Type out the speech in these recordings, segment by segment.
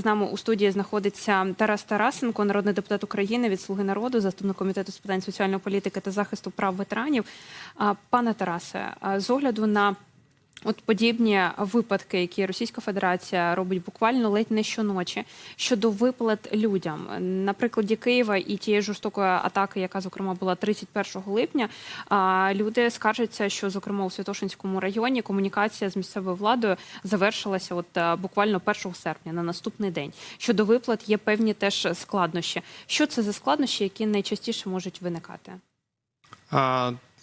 З нами у студії знаходиться Тарас Тарасенко, народний депутат України від Слуги народу, заступник комітету з питань соціальної політики та захисту прав ветеранів. Пане Тарасе, з огляду на от подібні випадки, які Російська Федерація робить буквально ледь не щоночі щодо виплат людям, на прикладі Києва і тієї жорстокої атаки, яка зокрема була 31 липня. а, Люди скаржаться, що зокрема у Святошинському районі комунікація з місцевою владою завершилася от е, буквально 1 серпня на наступний день. Щодо виплат є певні теж складнощі. Що це за складнощі, які найчастіше можуть виникати?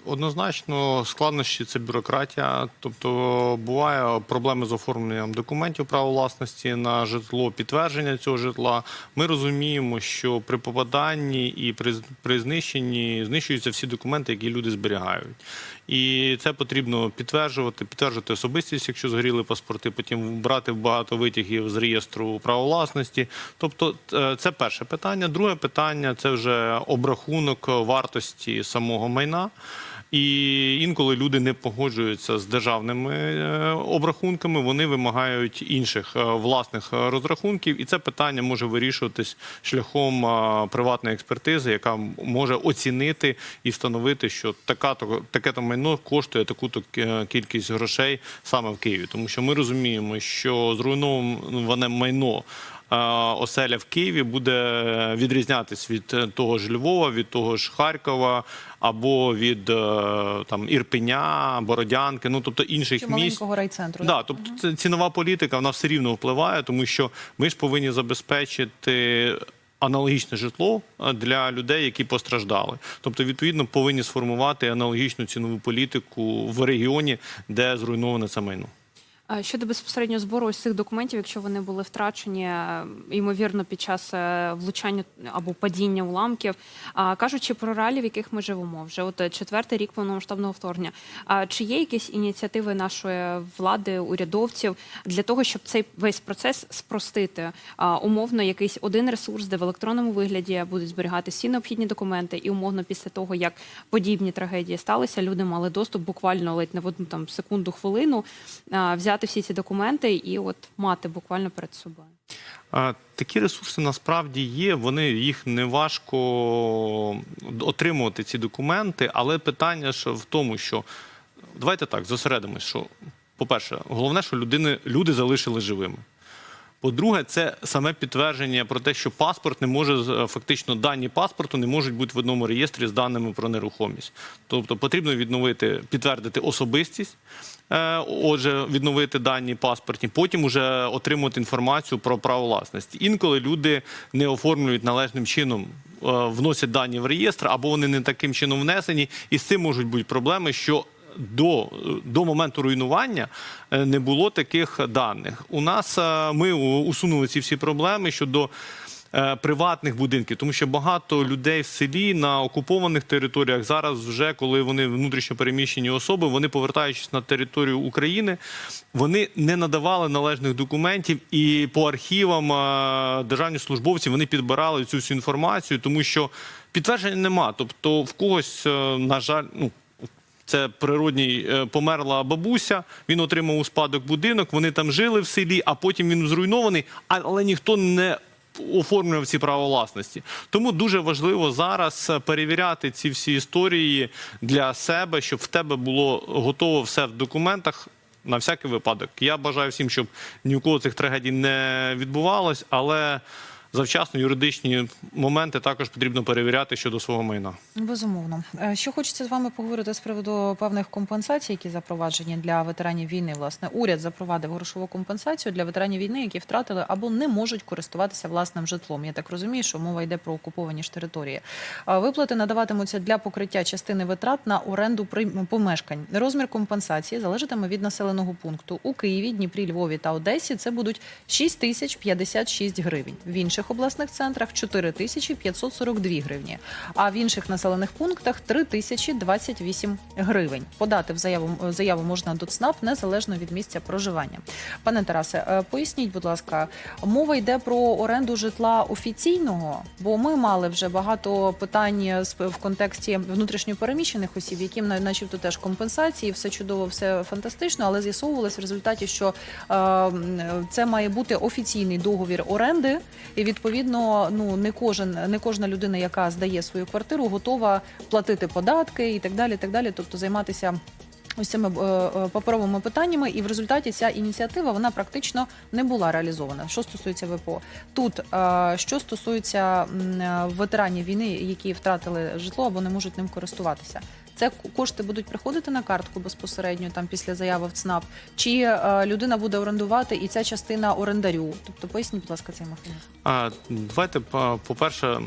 Однозначно, складнощі це бюрократія. Тобто буває проблеми з оформленням документів права власності на житло, підтвердження цього житла. Ми розуміємо, що при попаданні і при, при знищенні знищуються всі документи, які люди зберігають. І це потрібно підтверджувати, підтверджувати особистість, якщо згоріли паспорти, потім брати багато витягів з реєстру права власності. Тобто, е, це перше питання. Друге питання це вже обрахунок вартості самого майна. І інколи люди не погоджуються з державними е, обрахунками, вони вимагають інших е, власних е, розрахунків, і це питання може вирішуватись шляхом приватної експертизи, яка може оцінити і встановити, що така то таке то майно коштує таку то кількість грошей саме в Києві, тому що ми розуміємо, що зруйноване майно. Е, Оселя в Києві буде відрізнятись від е, того ж Львова, від того ж Харкова або від е, там Ірпеня, Бородянки, ну тобто інших Чи міст. маленького райцентру. Да, тобто це цінова політика вона все рівно впливає, тому що ми ж повинні забезпечити. Аналогічне житло для людей, які постраждали, тобто відповідно повинні сформувати аналогічну цінову політику в регіоні, де зруйноване це майно. Щодо безпосередньо збору ось цих документів, якщо вони були втрачені, е, ймовірно, під час е, влучання або падіння уламків, а кажучи про реалії, в яких ми живемо, вже от е, четвертий рік повномасштабного вторгнення. А чи є якісь ініціативи нашої влади, урядовців для того, щоб цей весь процес спростити? Умовно, якийсь один ресурс, де в електронному вигляді будуть зберігати всі необхідні документи, і умовно після того, як подібні трагедії сталися, люди мали доступ буквально ледь в одну там секунду, хвилину а, взяти всі ці документи і от мати буквально перед собою. Такі ресурси насправді є. Вони їх не важко отримувати ці документи, але питання ж в тому, що давайте так зосередимось, що по-перше, головне, що людини люди залишили живими. По-друге, це саме підтвердження про те, що паспорт не може фактично дані паспорту не можуть бути в одному реєстрі з даними про нерухомість. Тобто потрібно відновити, підтвердити особистість. Е, Отже, відновити дані паспортні, потім уже отримувати інформацію про право власності. Інколи люди не оформлюють належним чином, е, вносять дані в реєстр, або вони не таким чином внесені, і з цим можуть бути проблеми, що до, до моменту руйнування е, не було таких даних. У нас ми усунули ці всі проблеми щодо приватних будинків, тому що багато людей в селі на окупованих територіях зараз, вже коли вони внутрішньо переміщені особи, вони повертаючись на територію України, вони не надавали належних документів, і по архівам е, державні службовці вони підбирали цю всю інформацію, тому що підтвердження нема. Тобто, в когось, е, на жаль, ну. Це природній е, померла бабуся. Він отримав у спадок будинок. Вони там жили в селі, а потім він зруйнований, але ніхто не оформлював ці права власності. Тому дуже важливо зараз е, перевіряти ці всі історії для себе, щоб в тебе було готово все в документах. На всякий випадок. Я бажаю всім, щоб ні у кого цих трагедій не відбувалось, але завчасно юридичні моменти також потрібно перевіряти щодо свого майна. Безумовно. Е, Що хочеться з вами поговорити з приводу певних компенсацій, які запроваджені для ветеранів війни. Власне, уряд запровадив грошову компенсацію для ветеранів війни, які втратили або не можуть користуватися власним житлом. Я так розумію, що мова йде про окуповані ж території. Виплати надаватимуться для покриття частини витрат на оренду помешкань. Розмір компенсації залежатиме від населеного пункту. У Києві, Дніпрі, Львові та Одесі це будуть 6 тисяч 56 гривень. В інших інших обласних центрах 4 тисячі 542 гривні, а в інших населених пунктах 3 тисячі 28 гривень. Подати в заяву, заяву можна до ЦНАП незалежно від місця проживання. Пане Тарасе, е, поясніть, будь ласка, мова йде про оренду житла офіційного, бо ми мали вже багато питань в контексті внутрішньопереміщених осіб, яким начебто теж компенсації, все чудово, все фантастично, але з'ясовувалось в результаті, що е, це має бути офіційний договір оренди, і відповідно, ну не кожен, не кожна людина, яка здає свою квартиру, готова платити податки і так далі. Так далі, тобто займатися. Ось цими е, е, паперовими питаннями, і в результаті ця ініціатива вона практично не була реалізована. Що стосується ВПО, тут е, що стосується ветеранів війни, які втратили житло або не можуть ним користуватися, це кошти будуть приходити на картку безпосередньо там після заяви в ЦНАП, чи е, людина буде орендувати і ця частина орендарю. Тобто поясніть, будь ласка, цей механізм. А, давайте, по- по-перше,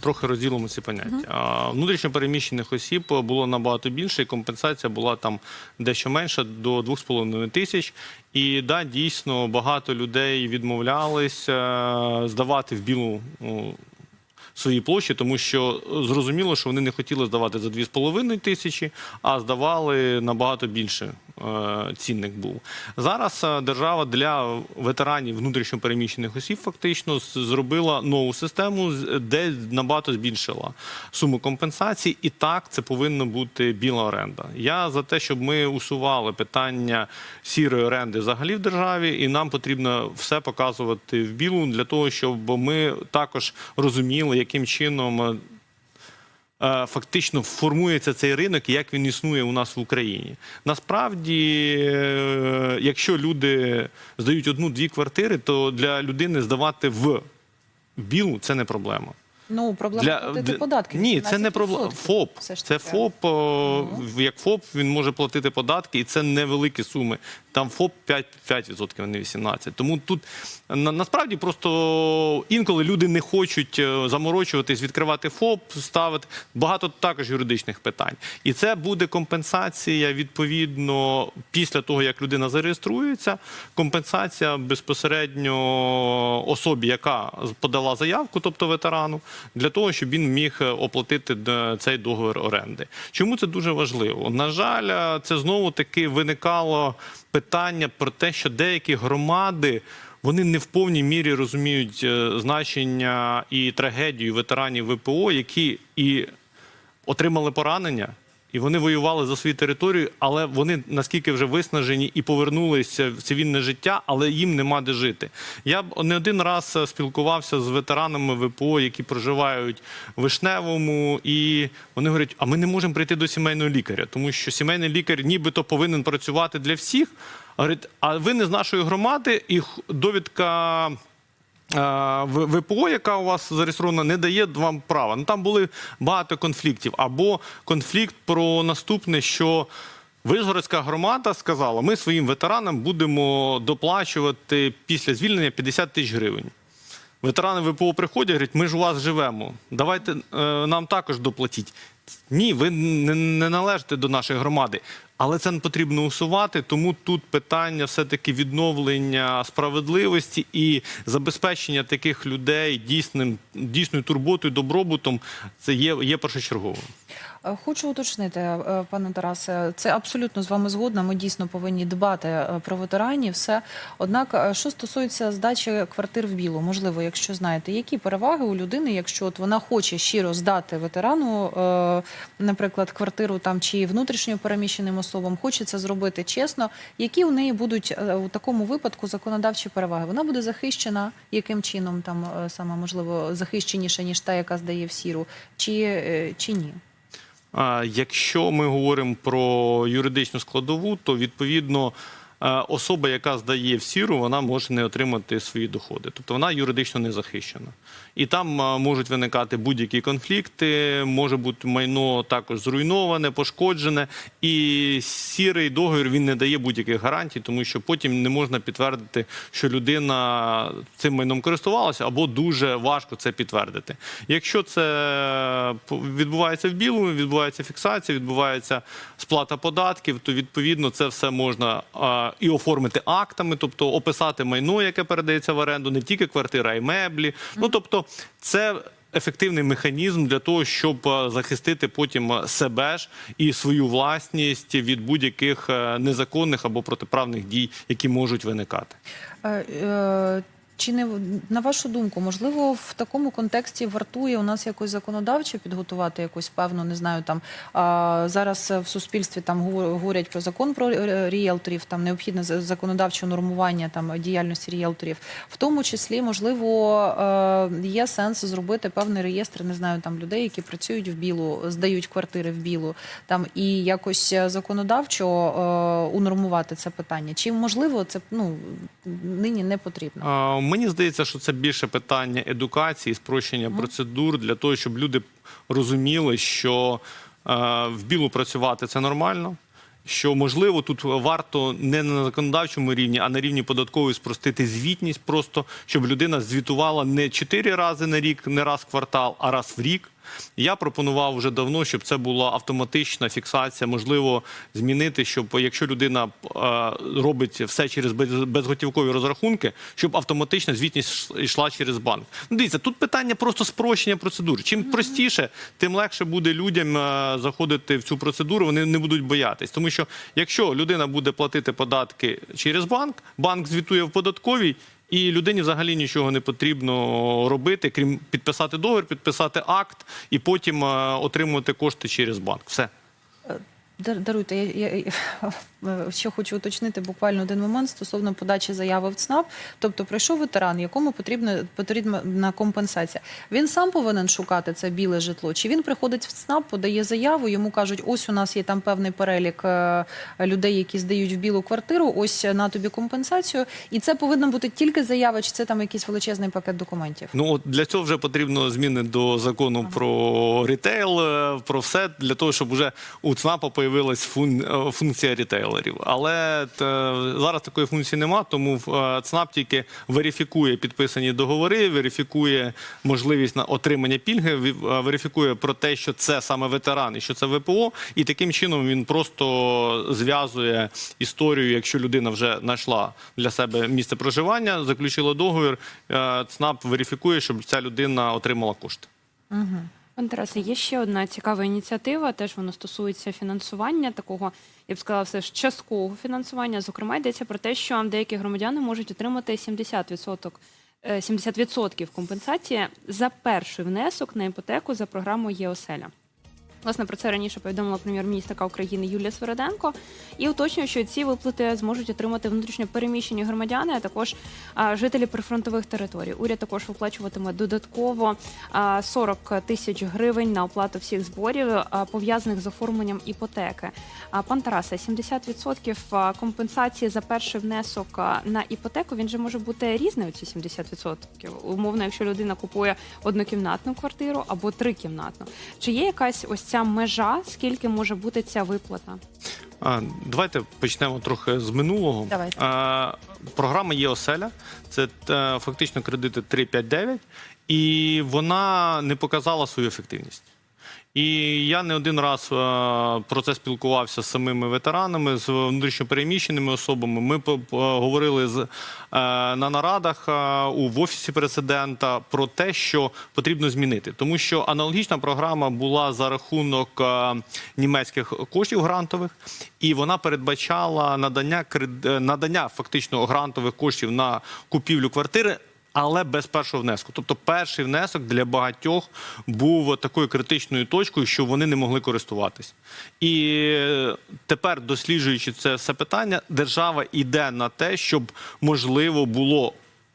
трохи розділимо ці поняття. А, Внутрішньо переміщених осіб було набагато більше, і компенсація була там дещо менша до 2,5 тисяч. І да, дійсно багато людей відмовлялись е, здавати в білу. Свої площі, тому що зрозуміло, що вони не хотіли здавати за 2,5 тисячі, а здавали набагато більше е, цінник був. Зараз е, держава для ветеранів внутрішньопереміщених осіб фактично зробила нову систему, де набагато збільшила суму компенсацій, і так це повинна бути біла оренда. Я за те, щоб ми усували питання сірої оренди взагалі в державі, і нам потрібно все показувати в білу для того, щоб ми також розуміли, яким чином. е, е, Фактично формується цей ринок, і як він існує у нас в Україні. Насправді, е, якщо люди здають одну-дві квартири, то для людини здавати в білу це не проблема. Ну проблема платити податки. Ні, це не проблема. ФОП. Це. ФОП, о, як ФОП, він може платити податки, і це невеликі суми. Там ФОП 5%, 5% а не 18%. Тому тут на, насправді просто інколи люди не хочуть е, заморочуватись, відкривати ФОП, ставити багато також юридичних питань. І це буде компенсація відповідно після того, як людина зареєструється. Компенсація безпосередньо особі, яка подала заявку, тобто ветерану, для того, щоб він міг е, оплатити е, цей договір оренди. Чому це дуже важливо? На жаль, це знову таки виникало питання про те, що деякі громади. Вони не в повній мірі розуміють е, значення і трагедію ветеранів ВПО, які і отримали поранення, і вони воювали за свою територію, але вони наскільки вже виснажені і повернулися в цивільне життя, але їм нема де жити. Я б не один раз е, спілкувався з ветеранами ВПО, які проживають в Вишневому, і вони говорять: а ми не можемо прийти до сімейного лікаря, тому що сімейний лікар нібито повинен працювати для всіх. Говорить, а ви не з нашої громади, і довідка. Е, ВПО, яка у вас зареєстрована, не дає вам права. Ну там були багато конфліктів. Або конфлікт про наступне, що Вишгородська громада сказала, ми своїм ветеранам будемо доплачувати після звільнення 50 тисяч гривень. Ветерани ВПО приходять, говорять, ми ж у вас живемо. Давайте е, нам також доплатіть. Ні, ви не належите до нашої громади. Але це не потрібно усувати, тому тут питання все-таки відновлення справедливості і забезпечення таких людей дійсним, дійсною турботою, добробутом це є, є першочерговим. Е, Хочу уточнити, е, пане Тарасе, це абсолютно з вами згодна. Ми дійсно повинні дбати е, про ветеранів. Все однак, що стосується здачі квартир в білу, можливо, якщо знаєте, які переваги у людини, якщо от вона хоче щиро здати ветерану, наприклад, квартиру там чи внутрішньо переміщеним особам, хоче це зробити чесно. Які у неї будуть е, у такому випадку законодавчі переваги? Вона буде захищена яким чином, там е, саме можливо захищеніше ніж та, яка здає в сіру, чи, е, чи ні? Якщо ми говоримо про юридичну складову, то відповідно особа, яка здає в сіру, вона може не отримати свої доходи. Тобто вона юридично не захищена. І там е, можуть виникати будь-які конфлікти, може бути майно також зруйноване, пошкоджене. І сірий договір він не дає будь-яких гарантій, тому що потім не можна підтвердити, що людина цим майном користувалася, або дуже важко це підтвердити. Якщо це відбувається в білому, відбувається фіксація, відбувається сплата податків, то відповідно це все можна е, і оформити актами, тобто описати майно, яке передається в оренду, не тільки квартира, а й меблі. Ну тобто, це. Ефективний механізм для того, щоб е, захистити потім е, себе ж і свою власність від будь-яких е, незаконних або протиправних дій, які можуть виникати. Чи не на вашу думку, можливо, в такому контексті вартує у нас якось законодавчо підготувати якусь певну, не знаю, там а, зараз в суспільстві там говор- говорять про закон про ріелторів, там необхідне за- законодавче нормування там діяльності ріелторів. В тому числі, можливо, е, є сенс зробити певний реєстр, не знаю, там людей, які працюють в білу, здають квартири в білу, там і якось законодавчо е, унормувати це питання. Чи можливо це ну нині не потрібно? Мені здається, що це більше питання едукації, спрощення процедур для того, щоб люди розуміли, що е, в білу працювати це нормально. Що можливо тут варто не на законодавчому рівні, а на рівні податкової спростити звітність, просто щоб людина звітувала не чотири рази на рік, не раз в квартал, а раз в рік. Я пропонував вже давно, щоб це була автоматична фіксація. Можливо, змінити, щоб якщо людина е, робить все через безготівкові розрахунки, щоб автоматична звітність йшла через банк. Ну, дивіться, тут питання просто спрощення процедур. Чим простіше, тим легше буде людям е, заходити в цю процедуру. Вони не будуть боятись. Тому що якщо людина буде платити податки через банк, банк звітує в податковій. І людині взагалі нічого не потрібно робити, крім підписати договір, підписати акт і потім е, отримувати кошти через банк. Все. Дар- Даруйте, я, я, я ще хочу уточнити буквально один момент стосовно подачі заяви в ЦНАП. Тобто прийшов ветеран, якому потрібна потрібна компенсація. Він сам повинен шукати це біле житло. Чи він приходить в ЦНАП, подає заяву, йому кажуть, ось у нас є там певний перелік е, людей, які здають в білу квартиру, ось на тобі компенсацію. І це повинна бути тільки заява, чи це там якийсь величезний пакет документів? Ну от для цього вже потрібно зміни до закону про рітейл, е, про все для того, щоб вже у ЦНАПа появилась фун, е, функція рітейлерів. Але е, зараз такої функції нема, тому е, ЦНАП тільки верифікує підписані договори, верифікує можливість на отримання пільги, е, верифікує про те, що це саме ветеран і що це ВПО, і таким чином він просто зв'язує історію, якщо людина вже знайшла для себе місце проживання, заключила договір, е, ЦНАП верифікує, щоб ця людина отримала кошти. Пане Тарасе, є ще одна цікава ініціатива. Теж воно стосується фінансування такого, я б сказала, все ж часткового фінансування. Зокрема, йдеться про те, що деякі громадяни можуть отримати 70%, е, 70% компенсації за перший внесок на іпотеку за програмою ЄОСЕЛЯ. Власне, про це раніше повідомила прем'єр-міністрка України Юлія Свериденко. І уточнює, що ці виплати зможуть отримати внутрішньо переміщені громадяни, а також жителі прифронтових територій. Уряд також виплачуватиме додатково а, 40 тисяч гривень на оплату всіх зборів, пов'язаних з оформленням іпотеки. Пан Тарасе, 70% компенсації за перший внесок на іпотеку він же може бути різною. Ці 70%. Умовно, якщо людина купує однокімнатну квартиру або трикімнатну. Чи є якась ось ця межа, скільки може бути ця виплата? А, Давайте почнемо трохи з минулого. Давайте. А, Програма є оселя, це е, фактично кредити 3,5,9, і вона не показала свою ефективність. І я не один раз е, про це спілкувався з самими ветеранами, з внутрішньопереміщеними особами. Ми говорили з, е, на нарадах е, у в офісі президента про те, що потрібно змінити, тому що аналогічна програма була за рахунок німецьких коштів грантових, і вона передбачала надання надання фактично грантових коштів на купівлю квартири. Але без першого внеску. Тобто перший внесок для багатьох був такою критичною точкою, що вони не могли користуватись. І е, тепер, досліджуючи це все питання, держава йде на те, щоб можливо було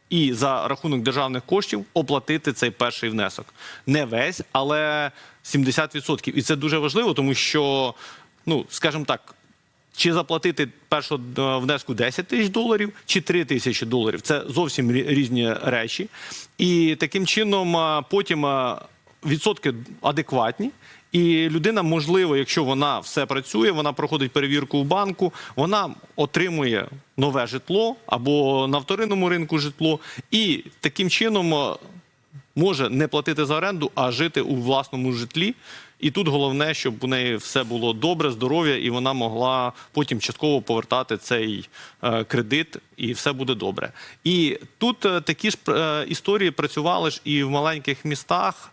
і за рахунок державних коштів оплатити цей перший внесок. Не весь, але 70%. І це дуже важливо, тому що, ну, скажімо так, чи заплатити першого е, внеску 10 тисяч доларів, чи 3 тисячі доларів. Це зовсім різні речі. І таким чином е, потім е, відсотки адекватні. І людина, можливо, якщо вона все працює, вона проходить перевірку в банку, вона отримує нове житло або на вторинному ринку житло, і таким чином може не платити за оренду, а жити у власному житлі. І тут головне, щоб у неї все було добре, здоров'я, і вона могла потім частково повертати цей е, кредит, і все буде добре. І тут е, такі ж е, історії працювали ж і в маленьких містах.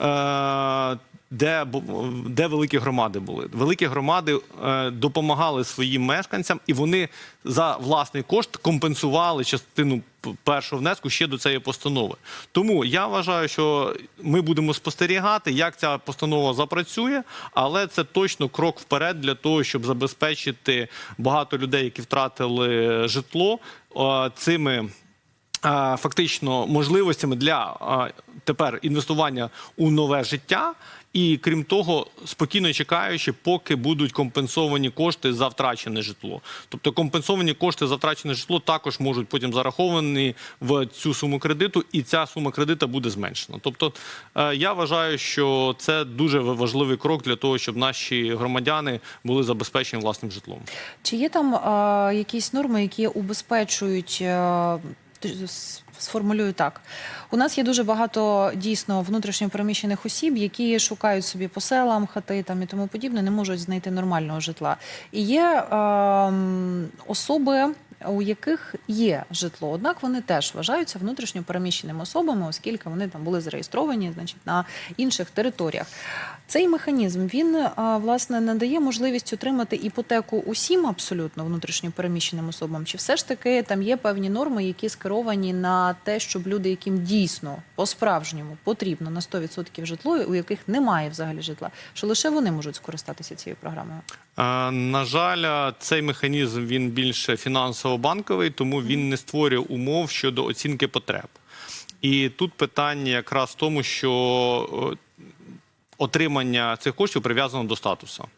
Е, де, де великі громади були. Великі громади е, допомагали своїм мешканцям, і вони за власний кошт компенсували частину першого внеску ще до цієї постанови. Тому я вважаю, що ми будемо спостерігати, як ця постанова запрацює, але це точно крок вперед для того, щоб забезпечити багато людей, які втратили житло е, цими фактично можливостями для тепер інвестування у нове життя. І крім того, спокійно чекаючи, поки будуть компенсовані кошти за втрачене житло. Тобто компенсовані кошти за втрачене житло також можуть потім зараховані в цю суму кредиту, і ця сума кредита буде зменшена. Тобто е, я вважаю, що це дуже важливий крок для того, щоб наші громадяни були забезпечені власним житлом. Чи є там е, якісь норми, які убезпечують? Е, Сформулюю так: у нас є дуже багато дійсно внутрішньо переміщених осіб, які шукають собі по селам, хати там і тому подібне, не можуть знайти нормального житла. І є ем, особи, у яких є житло, однак вони теж вважаються внутрішньо переміщеними особами, оскільки вони там були зареєстровані, значить, на інших територіях. Цей механізм він власне надає можливість отримати іпотеку усім абсолютно внутрішньо переміщеним особам. Чи все ж таки там є певні норми, які скеровані на те, щоб люди, яким дійсно по-справжньому потрібно на 100% житло, у яких немає взагалі житла, що лише вони можуть скористатися цією програмою? Е, На жаль, цей механізм він більше фінансово-банковий, тому він не створює умов щодо оцінки потреб. І тут питання якраз в тому, що е, отримання цих коштів прив'язано до статусу.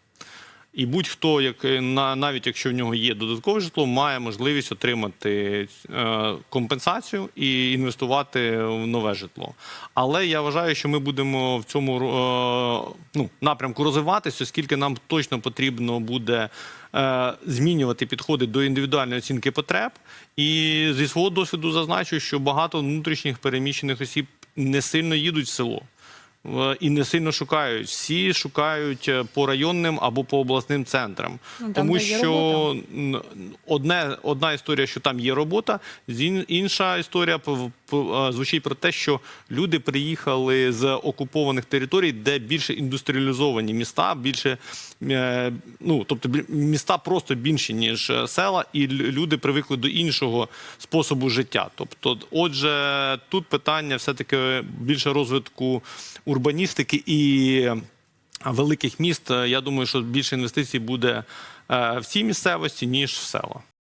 І будь-хто, як на навіть якщо в нього є додаткове житло, має можливість отримати е, компенсацію і інвестувати в нове житло. Але я вважаю, що ми будемо в цьому е, ну, напрямку розвиватися, оскільки нам точно потрібно буде е, змінювати підходи до індивідуальної оцінки потреб. І зі свого досвіду зазначу, що багато внутрішніх переміщених осіб не сильно їдуть в село. Е, І не сильно шукають. Всі шукають е, по районним або по обласним центрам. Ну, Тому що одне, одна історія, що там є робота, інша історія е, звучить про те, що люди приїхали з окупованих територій, де більше індустріалізовані міста, більше е, ну тобто міста просто більші ніж е, села, і люди привикли до іншого способу життя. Тобто, отже, тут питання все таки більше розвитку урбаністики і великих міст. Я думаю, що більше інвестицій буде е, в цій місцевості ніж в села.